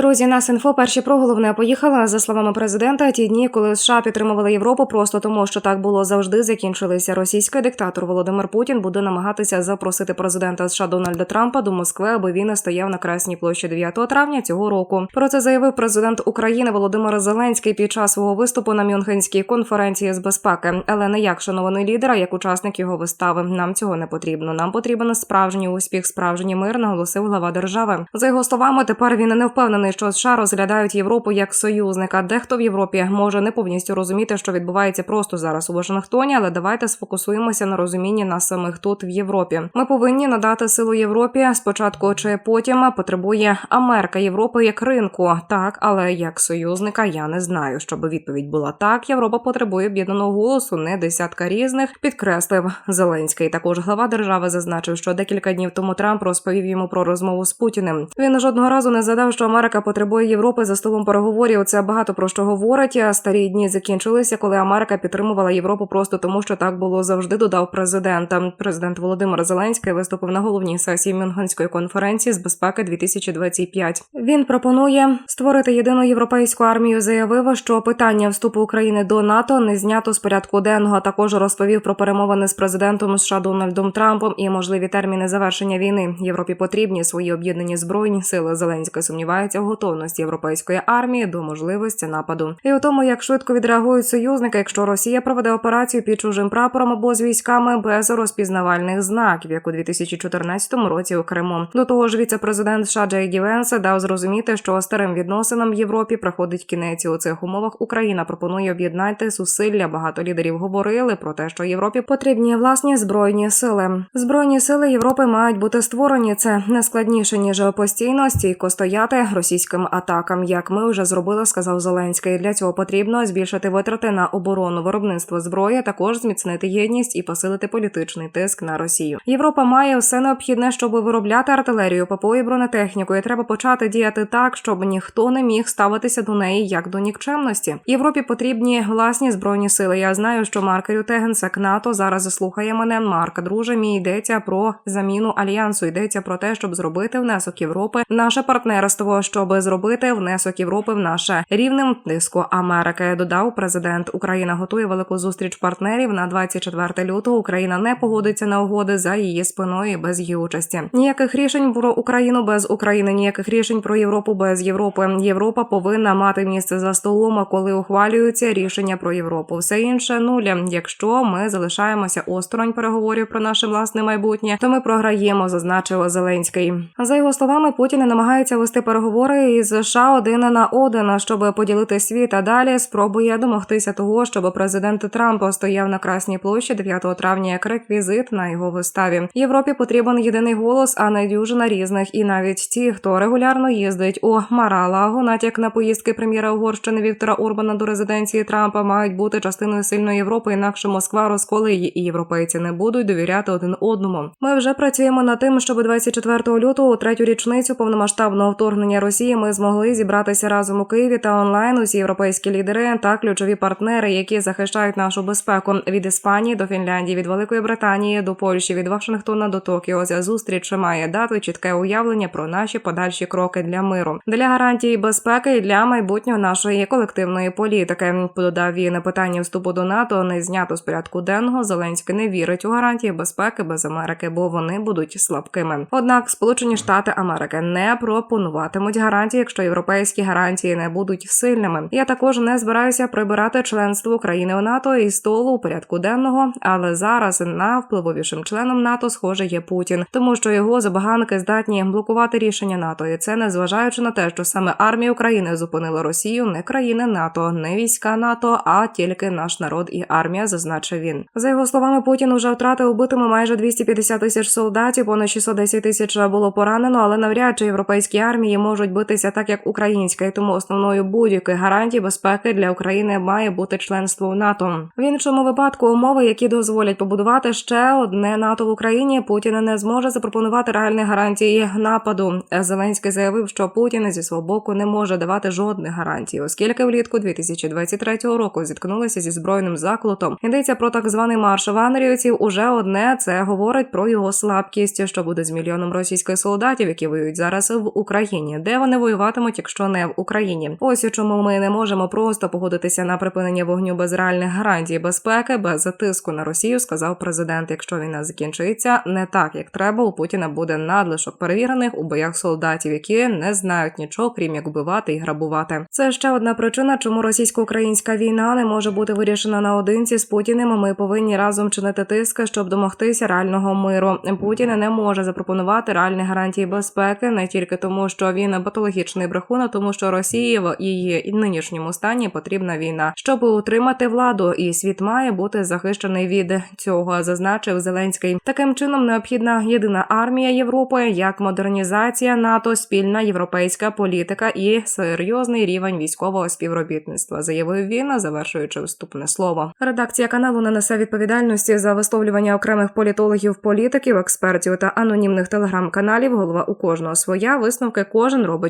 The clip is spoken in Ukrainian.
Друзі, нас інфо перші про головне поїхала. За словами президента, ті дні, коли США підтримували Європу, просто тому, що так було завжди, закінчилися. Російський диктатор Володимир Путін буде намагатися запросити президента США Дональда Трампа до Москви, аби він стояв на Красній площі 9 травня цього року. Про це заявив президент України Володимир Зеленський під час свого виступу на Мюнхенській конференції з безпеки. Але не як шанований лідер, а як учасник його вистави. Нам цього не потрібно. Нам потрібен справжній успіх, справжній мир, наголосив глава держави. За його словами, тепер він не впевнений, що США розглядають Європу як союзника. Дехто в Європі може не повністю розуміти, що відбувається просто зараз у Вашингтоні, але давайте сфокусуємося на розумінні нас самих тут в Європі. Ми повинні надати силу Європі спочатку чи потім потребує Америка Європи як ринку. Так, але як союзника я не знаю. Щоб відповідь була так, Європа потребує об'єднаного голосу, не десятка різних. Підкреслив Зеленський. Також глава держави зазначив, що декілька днів тому Трамп розповів йому про розмову з Путіним. Він жодного разу не задав, що Америка потребує Європи за столом переговорів. Це багато про що говорить. Старі дні закінчилися, коли Америка підтримувала Європу просто тому, що так було завжди. Додав президент. Президент Володимир Зеленський виступив на головній сесії Мюнхенської конференції з безпеки 2025. Він пропонує створити єдину європейську армію. Заявив, що питання вступу України до НАТО не знято з порядку денного. Також розповів про перемовини з президентом США Дональдом Трампом і можливі терміни завершення війни. Європі потрібні свої об'єднані збройні сили. Зеленський сумнівається готовності європейської армії до можливості нападу і у тому, як швидко відреагують союзники, якщо Росія проведе операцію під чужим прапором або з військами без розпізнавальних знаків, як у 2014 році у Криму. До того ж, віце-президент Джей Ді дав зрозуміти, що старим відносинам в Європі приходить кінець. У цих умовах Україна пропонує об'єднати зусилля. Багато лідерів говорили про те, що Європі потрібні власні збройні сили. Збройні сили Європи мають бути створені. Це не складніше ніж постійно стійко стояти російським атакам. Як ми вже зробили, сказав Зеленський. Для цього потрібно збільшити витрати на оборону, виробництво зброї, а також зміцнити єдність і посилити політичний тиск на Росію. Європа має все необхідне, щоб виробляти артилерію, ППО і бронетехніку. І треба почати діяти так, щоб ніхто не міг ставитися до неї як до нікчемності. Європі потрібні власні збройні сили. Я знаю, що Марк Рюте, генсек НАТО, зараз заслухає мене. Марк, друже, мій йдеться про заміну альянсу. Йдеться про те, щоб зробити внесок Європи, наше партнерство, щоб зробити внесок Європи в наше рівнем тиску Америки. Додав президент. Україна готує велику зустріч партнерів на 24 лютого. Україна не погодиться на угоди за її спиною без її участі. Ніяких рішень про Україну без України, ніяких рішень про Європу без Європи. Європа повинна мати місце за столом, коли ухвалюються рішення про Європу. Все інше нуля. Якщо ми залишаємося осторонь переговорів про наше власне майбутнє, то ми програємо, зазначив Зеленський. За його словами, Путін намагається вести переговори із США один на один, щоб поділити світ. А далі спробує домогтися того, щоб президент Трамп стояв на красній площі 9 травня як реквізит на його виставі. Європі потрібен єдиний голос, а не дюжина різних. І навіть ті, хто регулярно їздить у Маралагу, натяк на поїздки прем'єра Угорщини Віктора Урбана до резиденції Трампа, мають бути частиною сильної Європи. Інакше Москва розколи її, і європейці не будуть довіряти один одному. Ми вже працюємо над тим, щоб 24 лютого, у третю річницю повномасштабного вторгнення Росії, ми змогли зібратися разом у Києві та онлайн. Усі європейські лідери та ключові партнери, які захищають нашу безпеку від Іспанії до Фінляндії, від Великої Британії до Польщі, від Вашингтона до Токіо. Ця зустріч має дати чітке уявлення про наші подальші кроки для миру, для гарантії безпеки і для майбутнього нашої колективної політики. Додав він питання вступу до НАТО не знято з порядку денного. Зеленський не вірить у гарантії безпеки без Америки, бо вони будуть слабкими. Однак Сполучені Штати Америки не пропонуватимуть гарантії, якщо європейські гарантії не будуть сильними. Я також не збираюся прибирати членство України у НАТО із столу у порядку денного, але зараз найвпливовішим членом НАТО, схоже, є Путін, тому що його забаганки здатні блокувати рішення НАТО, і це не зважаючи на те, що саме армія України зупинила Росію, не країни НАТО, не війська НАТО, а тільки наш народ і армія, зазначив він. За його словами, Путін уже втратив убитими майже 250 тисяч солдатів, понад 610 тисяч було поранено, але навряд чи європейські армії можуть битися так, як українська, і тому основною будь-якої гарантії безпеки для України має бути членство в НАТО. В іншому випадку умови, які дозволять побудувати ще одне НАТО в Україні, Путін не зможе запропонувати реальних гарантій нападу. Зеленський заявив, що Путін зі свого боку не може давати жодних гарантій, оскільки влітку 2023 року зіткнулися зі збройним заклотом. Йдеться про так званий марш вагнерівців. Уже одне це говорить про його слабкість, що буде з мільйоном російських солдатів, які воюють зараз в Україні, де вони не воюватимуть, якщо не в Україні. Ось у чому ми не можемо просто погодитися на припинення вогню без реальних гарантій безпеки, без затиску на Росію, сказав президент. Якщо війна закінчиться не так, як треба, у Путіна буде надлишок перевірених у боях солдатів, які не знають нічого, крім як вбивати і грабувати. Це ще одна причина, чому російсько-українська війна не може бути вирішена наодинці з Путіним. Ми повинні разом чинити тиск, щоб домогтися реального миру. Путін не може запропонувати реальні гарантії безпеки не тільки тому, що він патологічний брехун, тому що Росії в її нинішньому стані потрібна війна, щоб утримати владу, і світ має бути захищений від цього, зазначив Зеленський. Таким чином необхідна єдина армія Європи, як модернізація НАТО, спільна європейська політика і серйозний рівень військового співробітництва, заявив він, завершуючи вступне слово. Редакція каналу не несе відповідальності за висловлювання окремих політологів, політиків, експертів та анонімних телеграм-каналів. Голова у кожного своя висновки кожен робить